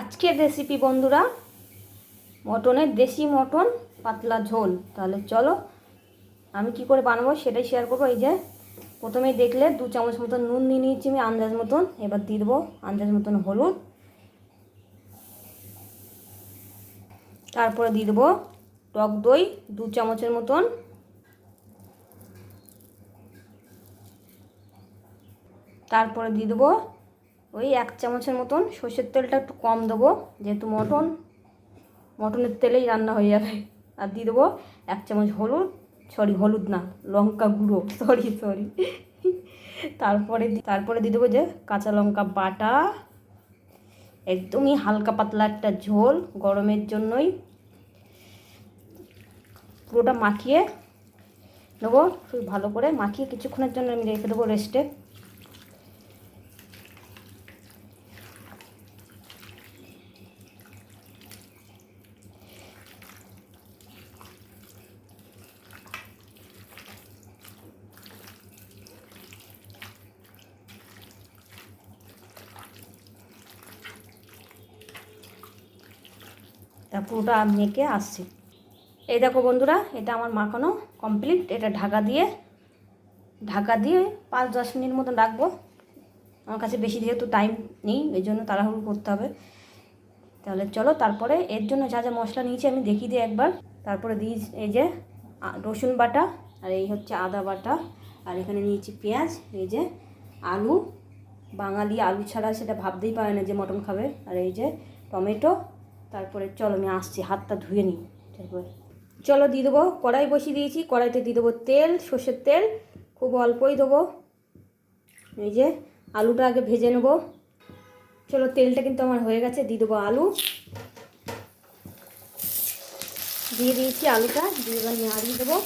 আজকের রেসিপি বন্ধুরা, মটনের দেশি মটন, পাতলা ঝোল। তাহলে চলো, আমি কি করে বানাবো সেটাই শেয়ার করব। এই যে, প্রথমেই দেখলে দু চামচ মতন নুন নিয়ে নিয়েছি আমি, আন্দাজ মতন। এবার দিয়ে দেবো আন্দাজ মতন হলুদ। তারপরে দিয়ে দেবো টক দই দু চামচের মতন। তারপরে দিয়ে দেবো ওই এক চামচের মতন সর্ষের তেলটা একটু কম দেবো, যেহেতু মটন, মটনের তেলেই রান্না হয়ে যাবে। আর দিয়ে দেবো এক চামচ হলুদ সরি হলুদ না, লঙ্কা গুঁড়ো সরি সরি তারপরে তারপরে দিয়ে দেবো যে কাঁচা লঙ্কা বাটা, একদমই হালকা পাতলা একটা ঝোল, গরমের জন্যই। পুরোটা মাখিয়ে নেব ভালো করে মাখিয়ে কিছুক্ষণের জন্য আমি রেখে দেবো রেস্টে তা পুরোটা মেখে আসছি। এই দেখো বন্ধুরা, এটা আমার মাখানো কমপ্লিট এটা ঢাকা দিয়ে ঢাকা দিয়ে পাঁচ দশ মিনিট মতন রাখব। আমার কাছে বেশি যেহেতু টাইম নেই এই জন্য তাড়াহুড়ো করতে হবে। তাহলে চলো, তারপরে এর জন্য যা যা মশলা নিয়েছি আমি দেখিয়ে দিই একবার। তারপরে দিই এই যে রসুন বাটা, আর এই হচ্ছে আদা বাটা। আর এখানে নিয়েছি পেঁয়াজ, এই যে আলু। বাঙালি আলু ছাড়া সেটা ভাবতেই পারে না যে মটন খাবে। আর এই যে টমেটো তারপরে চলো আমি আসছি, হাতটা ধুয়ে নিই। তারপরে চলো দিয়ে দেবো, কড়াই বসিয়ে দিয়েছি, কড়াইতে দিয়ে দেবো তেল, সর্ষের তেল, খুব অল্পই দেবো। এই যে আলুটা আগে ভেজে নেব। চলো তেলটা কিন্তু আমার হয়ে গেছে, দিয়ে দেবো আলু। দিয়ে দিয়েছি আলুটা, দিয়ে এবার নাড়িয়ে দেবো।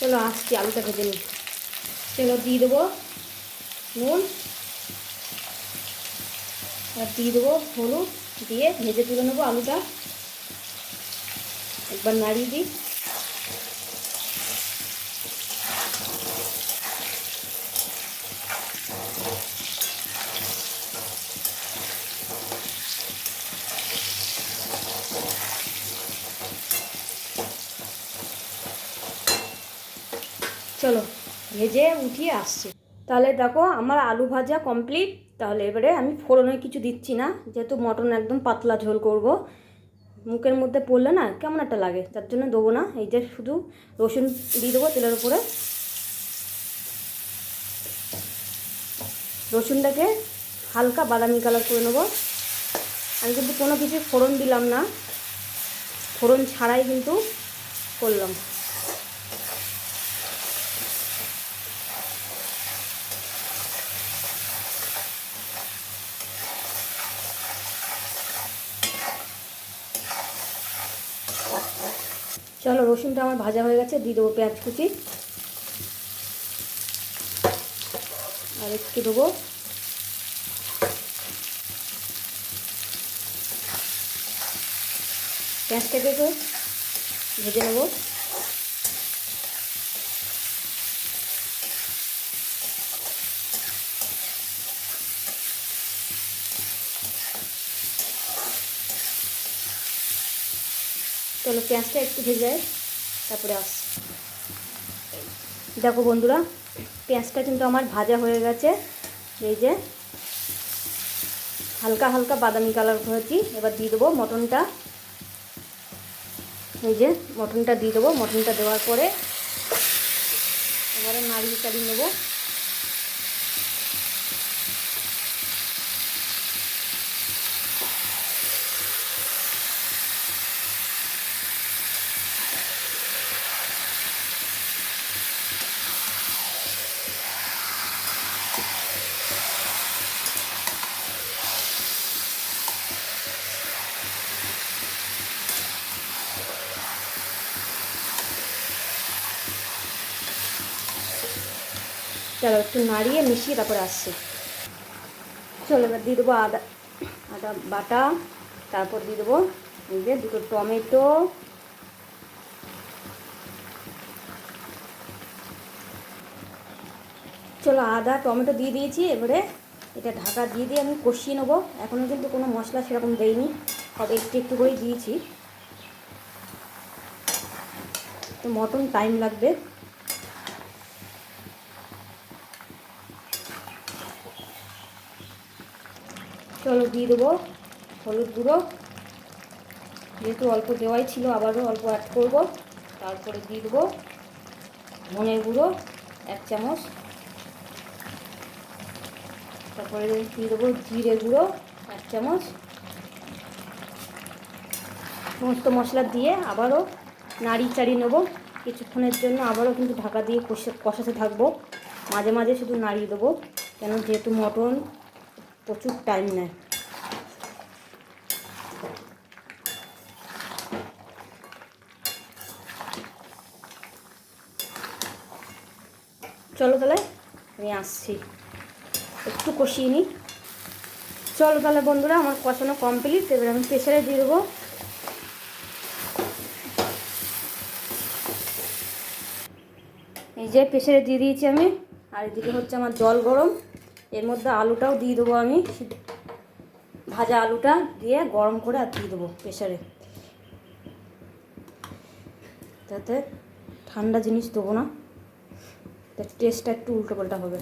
চলো আসছি আলুটা ভেজে নিই। চলো দিয়ে দেবো নুন। আর দিয়ে দেবো হলুদ দিয়ে ভেজে তুলে নেব আলুটা। একবার নাড়িয়ে দিই। চলো, ভেজে উঠিয়ে আসছি। তাহলে দেখো, আমার আলু ভাজা কমপ্লিট তাহলে এবারে আমি ফোড়নে কিছু দিচ্ছি না, যেহেতু মটন একদম পাতলা ঝোল করব। মুখের মধ্যে পড়লে না কেমন একটা লাগে, তার জন্য দেবো না। এই যে শুধু রসুন দিয়ে দেবো তেলের উপরে। রসুনটাকে হালকা বাদামি কালার করে নেব। আমি কিন্তু কোনো কিছু ফোড়ন দিলাম না। ফোড়ন ছাড়াই কিন্তু করলাম। চলো রসুনটা আমার ভাজা হয়ে গেছে, দিয়ে দেবো পেঁয়াজ কুচি। আর একটু দেবো পেঁয়াজটাকে ভেজে নেব। চলো পেঁয়াজটা একটু ভেজে যায় তারপরে আস। দেখো বন্ধুরা, পেঁয়াজটা কিন্তু আমার ভাজা হয়ে গেছে। এই যে হালকা হালকা বাদামি কালার করেছি এবার দিয়ে দেবো মটনটা। এই যে মটনটা দিয়ে দেবো, মটনটা দেওয়ার পরে এবারে নাড়িয়ে টাড়িয়ে নেব। চলো, একটু নাড়িয়ে মিশিয়ে তারপরে আসছি। চলো, এবার দিয়ে দেবো আদা আদা বাটা, তারপর দিয়ে দেবো যে দুটো টমেটো। চলো, আদা, টমেটো দিয়ে দিয়েছি, এবারে এটা ঢাকা দিয়ে দিয়ে আমি কষিয়ে নেব। এখনও কিন্তু কোনো মশলা সেরকম দেইনি সব একটু একটু করেই দিয়েছি। তো মটন টাইম লাগবে। চলো দিয়ে দেবো। হলুদ গুঁড়ো। যেহেতু অল্প দেওয়াই ছিল, আবারও অল্প অ্যাড করব। তারপরে দিয়ে দেবো ধনে গুঁড়ো, এক চামচ। তারপরে দিয়ে দেবো জিরে গুঁড়ো, এক চামচ। সমস্ত মশলা দিয়ে আবারও নাড়ি চাড়ি নেব। কিছুক্ষণের জন্য আবারও কিন্তু ঢাকা দিয়ে কষে কষাতে থাকব। মাঝে মাঝে শুধু নাড়িয়ে দেবো। কেন যেহেতু মটন প্রচুর টাইম নেয়। চলো তাহলে, আমি আসছি। একটু কষিয়ে নিই। চলো তাহলে বন্ধুরা, আমার কষানো কমপ্লিট এবার আমি প্রেশারে দিয়ে দেবো। এই যে প্রেশারে দিয়ে দিয়েছি আমি। আর এদিকে হচ্ছে আমার জল গরম। এর মধ্যে আলুটাও দিয়ে দেবো আমি। ভাজা আলুটা দিয়ে গরম করে আর দিয়ে দেবো প্রেশারে তাতে ঠান্ডা জিনিস দেবো না। তার টেস্টটা একটু উল্টো পাল্টা হবে।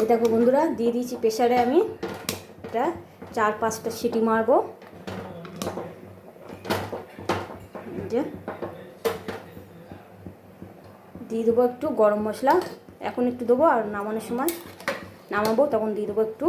এই দেখো বন্ধুরা, দিয়ে দিয়েছি প্রেশারে আমি। এটা চার পাঁচটা সিটি মারবো এই যে দিয়ে দেবো একটু গরম মশলা। এখন একটু দেবো আর নামানোর সময় নামাবো, তখন দিয়ে দেবো একটু